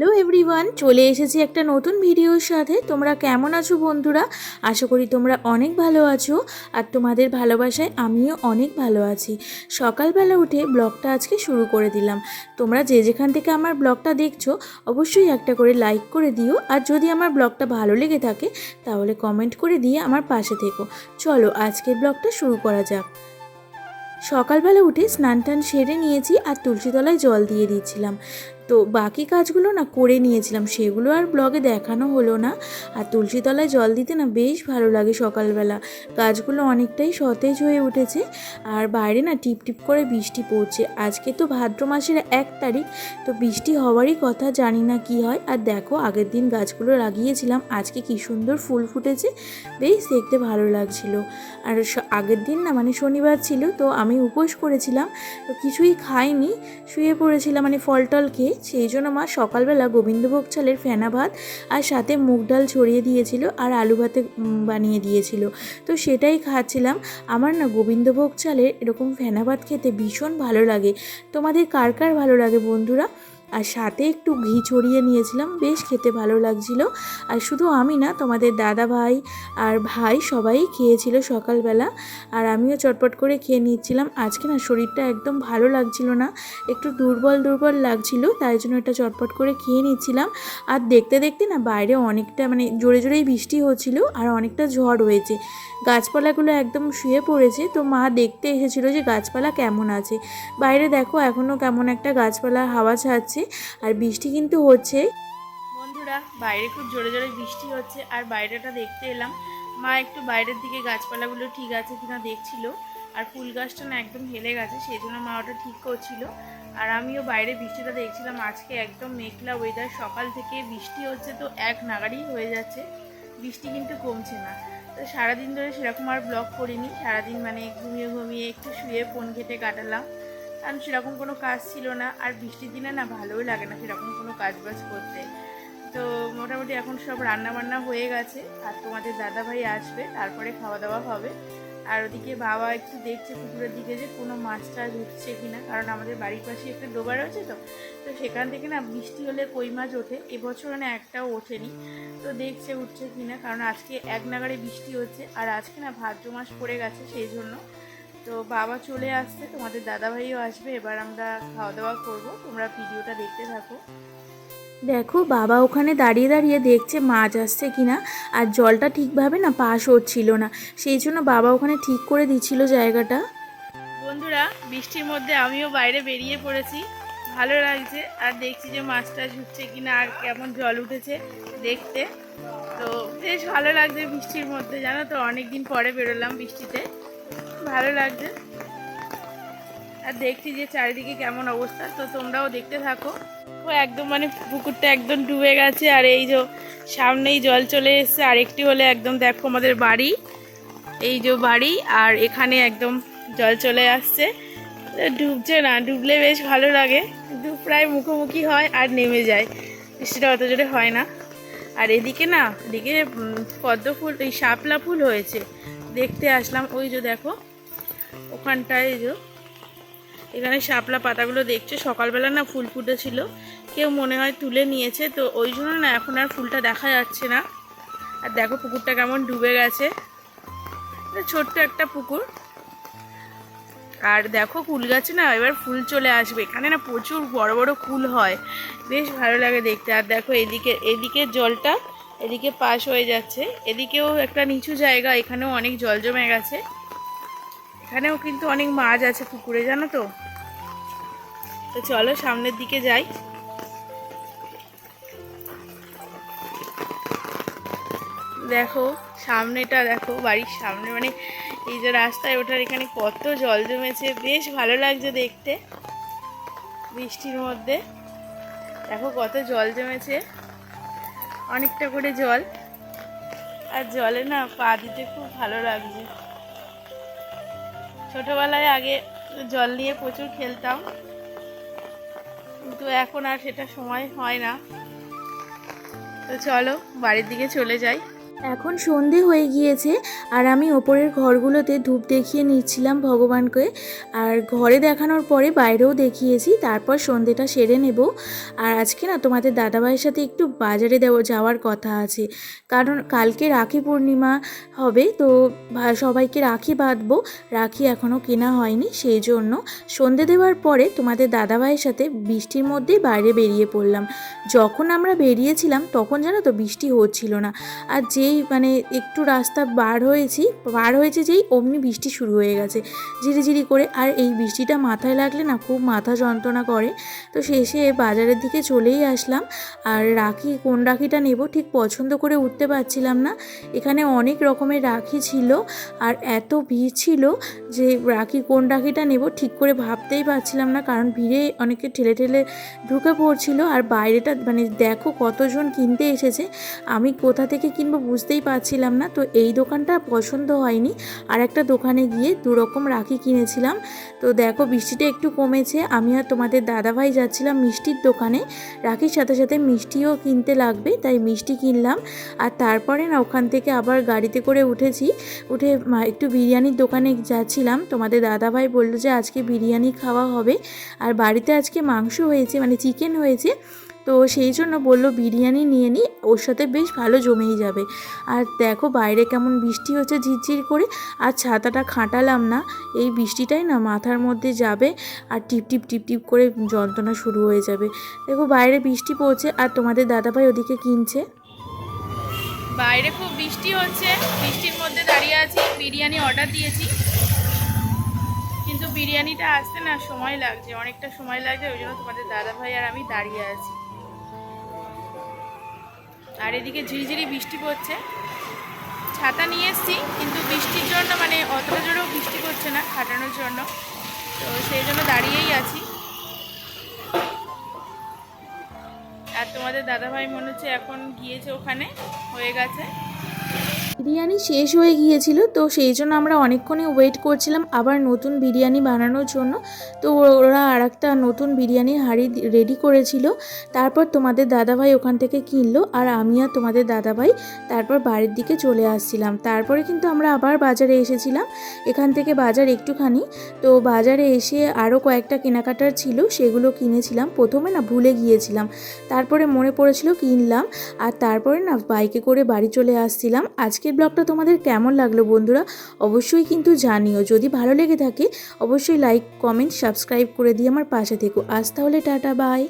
Everyone, চলে এসেছি একটা নতুন ভিডিওর সাথে। তোমরা কেমন আছো বন্ধুরা? আশা করি তোমরা অনেক ভালো আছো আর তোমাদের ভালোবাসায় আমিও অনেক ভালো আছি। সকালবেলা উঠে ব্লগটা আজকে শুরু করে দিলাম। তোমরা যে যেখান থেকে আমার ব্লগটা দেখছ, অবশ্যই একটা করে লাইক করে দিও। আর যদি আমার ব্লগটা ভালো লেগে থাকে, তাহলে কমেন্ট করে দিয়ে আমার পাশে থেকো। চলো আজকের ব্লগটা শুরু করা যাক। সকালবেলা উঠে স্নান টান সেরে নিয়েছি আর তুলসীতলায় জল দিয়ে দিয়েছিলাম তো বাকি কাজগুলো না করে নিয়েছিলাম, সেগুলো আর ব্লগে দেখানো হলো না। আর তুলসী তলায় জল দিতে না বেশ ভালো লাগে সকালবেলা। গাছগুলো অনেকটাই সতেজ হয়ে উঠেছে। আর বাইরে না টিপ টিপ করে বৃষ্টি পড়ছে। আজকে তো ভাদ্র মাসের এক তারিখ, তো বৃষ্টি হওয়ারই কথা জানি না কি হয়। আর দেখো, আগের দিন গাছগুলো লাগিয়েছিলাম। আজকে কি সুন্দর ফুল ফুটেছে। বেশ দেখতে ভালো লাগছিল। আর আগের দিন না মানে শনিবার ছিল, তো আমি উপোস করেছিলাম। তো কিছুই খাইনি, শুয়ে পড়েছিলাম মানে ফল টল খেয়ে। সেই জন্য মা সকালবেলা গোবিন্দভোগ চালের ফেনা ভাত আর সাথে মুগ ডাল ছড়িয়ে দিয়েছিল আর আলু ভাতে বানিয়ে দিয়েছিল। তো সেটাই খাচ্ছিলাম। আমার না গোবিন্দভোগ চালের এরকম ফেনা ভাত খেতে ভীষণ ভালো লাগে। তোমাদের কার কার ভালো লাগে বন্ধুরা? আর সাথে একটু ঘি ছড়িয়ে নিয়েছিলাম, বেশ খেতে ভালো লাগছিল। আর শুধু আমি না, তোমাদের দাদা ভাই আর ভাই সবাই খেয়েছিল সকালবেলা। আর আমিও চটপট করে খেয়ে নিচ্ছিলাম। আজকে না শরীরটা একদম ভালো লাগছিল না, একটু দুর্বল দুর্বল লাগছিল, তাই জন্য এটা চটপট করে খেয়ে নিচ্ছিলাম। আর দেখতে দেখতে না বাইরে অনেকটা মানে জোরে জোরেই বৃষ্টি হচ্ছিল আর অনেকটা ঝড় হয়েছে। গাছপালাগুলো একদম শুয়ে পড়েছে, তো মা দেখতে এসেছিল যে গাছপালা কেমন আছে। বাইরে দেখো এখনও কেমন একটা গাছপালা হাওয়া ছাড়ছে। আর বৃষ্টি কিন্তু হচ্ছে। বন্ধুরা, বাইরে খুব জোরে জোরে বৃষ্টি হচ্ছে আর বাইরেটা দেখতে এলাম। মা একটু বাইরের দিকে গাছপালাগুলো ঠিক আছে কিনা দেখছিল আর ফুল গাছটা না একদম হেলে গেছে, সেই জন্য মা ওটা ঠিক করছিল। আর আমিও বাইরে বৃষ্টিটা দেখছিলাম, আজকে একদম মেঘলা ওয়েদার সকাল থেকে বৃষ্টি হচ্ছে তো এক নাগাড়ি হয়ে যাচ্ছে, বৃষ্টি কিন্তু কমছে না। তো সারাদিন ধরে সেরকম আর ব্লগ করিনি, সারাদিন মানে ঘুমিয়ে ঘুমিয়ে একটু শুয়ে ফোন ঘেটে কাটালাম। কারণ সেরকম কোনো কাজ ছিল না। আর বৃষ্টির দিনে না ভালোই লাগে না সেরকম কোনো কাজ বাজ করতে। তো মোটামুটি এখন সব রান্না বান্না হয়ে গেছে। আর তোমাদের দাদা ভাই আসবে, তারপরে খাওয়া দাওয়া হবে। আর ওদিকে বাবা একটু দেখছে পুকুরের দিকে যে কোনো মাছ টাছ উঠছে কি না কারণ আমাদের বাড়ির পাশে একটা ডোবা রয়েছে তো। তো সেখান থেকে না বৃষ্টি হলে কই মাছ ওঠে? এবছর না একটাও ওঠেনি। তো দেখছে উঠছে কি না কারণ আজকে এক নাগারে বৃষ্টি হচ্ছে। আর আজকে না ভাদ্র মাস পড়ে গেছে সেই জন্য। তো বাবা চলে আসছে তোমাদের দাদাভাইও আসবে এবার আমরা খাওয়া দাওয়া করব। তোমরা ভিডিওটা দেখতে থাকো। দেখো বাবা ওখানে দাঁড়িয়ে দাঁড়িয়ে দেখছে মাছ আসছে কিনা আর জলটা ঠিকভাবে না পাশ হচ্ছিল না। সেই জন্য বাবা ওখানে ঠিক করে দিচ্ছিল জায়গাটা। বন্ধুরা বৃষ্টির মধ্যে আমিও বাইরে বেরিয়ে পড়েছি। ভালো লাগছে আর দেখছি যে মাছটা ঝুঁকছে কিনা আর কেমন জল উঠেছে দেখতে। তো বেশ ভালো লাগছে বৃষ্টির মধ্যে জানো তো? অনেকদিন পরে বেরোলাম বৃষ্টিতে। ভালো লাগছে। আর দেখছি যে চারিদিকে কেমন অবস্থা, তো তোমরাও দেখতে থাকো। ও একদম মানে পুকুরটা একদম ডুবে গেছে, আর এই যে সামনেই জল চলে এসছে। আর একটি হলে একদম দেখো আমাদের বাড়ি, এই যে বাড়ি, আর এখানে একদম জল চলে আসছে। ডুবছে না, ডুবলে বেশ ভালো লাগে। কিন্তু প্রায় মুখোমুখি হয় আর নেমে যায় বৃষ্টিটা অত জোরে হয় না। আর এদিকে না, এদিকে পদ্ম ফুল, এই শাপলা ফুল হয়েছে। দেখতে আসলাম। ওই যে দেখো, ওখানটায় যে, এখানে শাপলা পাতাগুলো দেখছ? সকালবেলা না ফুল ফুটেছিল, কেউ মনে হয় তুলে নিয়েছে, তো ওই জন্য না এখন আর ফুলটা দেখা যাচ্ছে না। আর দেখো পুকুরটা কেমন ডুবে গেছে। ছোট্ট একটা পুকুর। আর দেখো কুল গাছে না এবার ফুল চলে আসবে। এখানে না প্রচুর বড় বড় কুল হয়। বেশ ভালো লাগে দেখতে। আর দেখো এদিকে এদিকে জলটা এদিকে পাশ হয়ে যাচ্ছে। এদিকেও একটা নিচু জায়গা, এখানেও অনেক জল জমে গেছে। এখানেও কিন্তু অনেক মাছ আছে পুকুরে, জানো তো? তো চলো সামনের দিকে যাই। দেখো, সামনেটা দেখো, বাড়ির সামনে মানে এই যে রাস্তায় ওঠার এখানে কত জল জমেছে, বেশ ভালো লাগছে দেখতে। বৃষ্টির মধ্যে। দেখো কত জল জমেছে। অনেকটা করে জল। আর জলে না পা দিতে খুব ভালো লাগছে। ছোটোবেলায় আগে জল নিয়ে প্রচুর খেলতাম। কিন্তু এখন আর সেটা সময় হয় না। তো চলো, বাড়ির দিকে চলে যাই। এখন সন্ধে হয়ে গিয়েছে আর আমি ওপরের ঘরগুলোতে ধূপ দেখিয়ে নিচ্ছিলাম ভগবানকে। আর ঘরে দেখানোর পরে বাইরেও দেখিয়েছি, তারপর সন্ধেটা সেরে নেব। আর আজকে না তোমাদের দাদাভাইয়ের সাথে একটু বাজারে দেওয়া যাওয়ার কথা আছে। কারণ কালকে রাখি পূর্ণিমা হবে, তো সবাইকে রাখি বাঁধবো। রাখি এখনও কেনা হয়নি, সেই জন্য সন্ধে দেওয়ার পরে তোমাদের দাদাভাইয়ের সাথে বৃষ্টির মধ্যেই বাইরে বেরিয়ে পড়লাম। যখন আমরা বেরিয়েছিলাম, তখন জানো তো বৃষ্টি হচ্ছিল না। আর যেই মানে একটু রাস্তা বার হয়েছি, বার হয়েছে যেই অমনি বৃষ্টি শুরু হয়ে গেছে, ঝিরিঝিরি করে। আর এই বৃষ্টিটা মাথায় লাগলে না খুব মাথা যন্ত্রণা করে। তো শেষে বাজারের দিকে চলেই আসলাম। আর রাখি, কোন রাখিটা নেব ঠিক পছন্দ করে উঠতে পারছিলাম না। এখানে অনেক রকমের রাখি ছিল। আর এত ভিড় ছিল যে রাখি কোন রাখিটা নেব ঠিক করে ভাবতেই পারছিলাম না। কারণ ভিড়ে অনেকে ঠেলে ঠেলে ঢুকে পড়ছিল। আর বাইরেটা মানে দেখো কতজন কিনতে এসেছে। আমি কোথা থেকে কিনবো বুঝতেই পারছিলাম না। তো এই দোকানটা পছন্দ হয়নি। আর একটা দোকানে গিয়ে দু রকম রাখি কিনেছিলাম। তো দেখো বৃষ্টিটা একটু কমেছে। আমি আর তোমাদের দাদাভাই যাচ্ছিলাম মিষ্টির দোকানে। রাখির সাথে সাথে মিষ্টিও কিনতে লাগবে, তাই মিষ্টি কিনলাম। আর তারপরে না ওখান থেকে আবার গাড়িতে করে উঠেছি। উঠে একটু বিরিয়ানির দোকানে যাচ্ছিলাম। তোমাদের দাদাভাই বলল যে আজকে বিরিয়ানি খাওয়া হবে। আর বাড়িতে আজকে মাংস হয়েছে মানে চিকেন হয়েছে। তো সেই জন্য বলল, বিরিয়ানি নিয়ে নিই ওর সাথে বেশ ভালো জমেই যাবে। আর দেখো বাইরে কেমন বৃষ্টি হচ্ছে ঝিরঝির করে, আর ছাতাটা খাটালাম না। এই বৃষ্টিটাই না মাথার মধ্যে যাবে, আর টিপ টিপ টিপ টিপ করে যন্ত্রণা শুরু হয়ে যাবে। দেখো বাইরে বৃষ্টি পড়ছে, আর তোমাদের দাদাভাই ওদিকে কিনছে। বাইরে খুব বৃষ্টি হচ্ছে, বৃষ্টির মধ্যে দাঁড়িয়ে আছি, বিরিয়ানি অর্ডার দিয়েছি। কিন্তু বিরিয়ানিটা আসতে না সময় লাগছে, অনেকটা সময় লাগছে, ওই জন্য তোমাদের দাদা ভাই আর আমি দাঁড়িয়ে আছি। আর এদিকে ঝিরিঝিরি বৃষ্টি পড়ছে। ছাতা নিয়ে এসছি, কিন্তু বৃষ্টির জন্য মানে অতটা জোরেও বৃষ্টি পড়ছে না, খাটানোর জন্য। তো সেই জন্য দাঁড়িয়েই আছি। আর তোমাদের দাদাভাই মনে হচ্ছে এখন গিয়েছে ওখানে, হয়ে গেছে। বিরিয়ানি শেষ হয়ে গিয়েছিল, তো সেই জন্য আমরা অনেকক্ষণই ওয়েট করছিলাম আবার নতুন বিরিয়ানি বানানোর জন্য। তো ওরা আর একটা নতুন বিরিয়ানির হাঁড়ি রেডি করেছিল। তারপর তোমাদের দাদাভাই ওখান থেকে কিনলো আর আমি আর তোমাদের দাদাভাই তারপর বাড়ির দিকে চলে আসছিলাম। তারপরে কিন্তু আমরা আবার বাজারে এসেছিলাম। এখান থেকে বাজার একটুখানি, তো বাজারে এসে আরও কয়েকটা কেনাকাটার ছিল, সেগুলো কিনেছিলাম। প্রথমে না ভুলে গিয়েছিলাম। তারপরে মনে পড়েছিল কিনলাম আর তারপরে না বাইকে করে বাড়ি চলে আসছিলাম। আজকের ব্লগটা তোমাদের কেমন লাগল বন্ধুরা অবশ্যই কিন্তু জানিও। যদি ভালো লেগে থাকে, অবশ্যই লাইক কমেন্ট সাবস্ক্রাইব করে দিয়ে আমার পাশে থেকো। আজ তাহলে টাটা বাই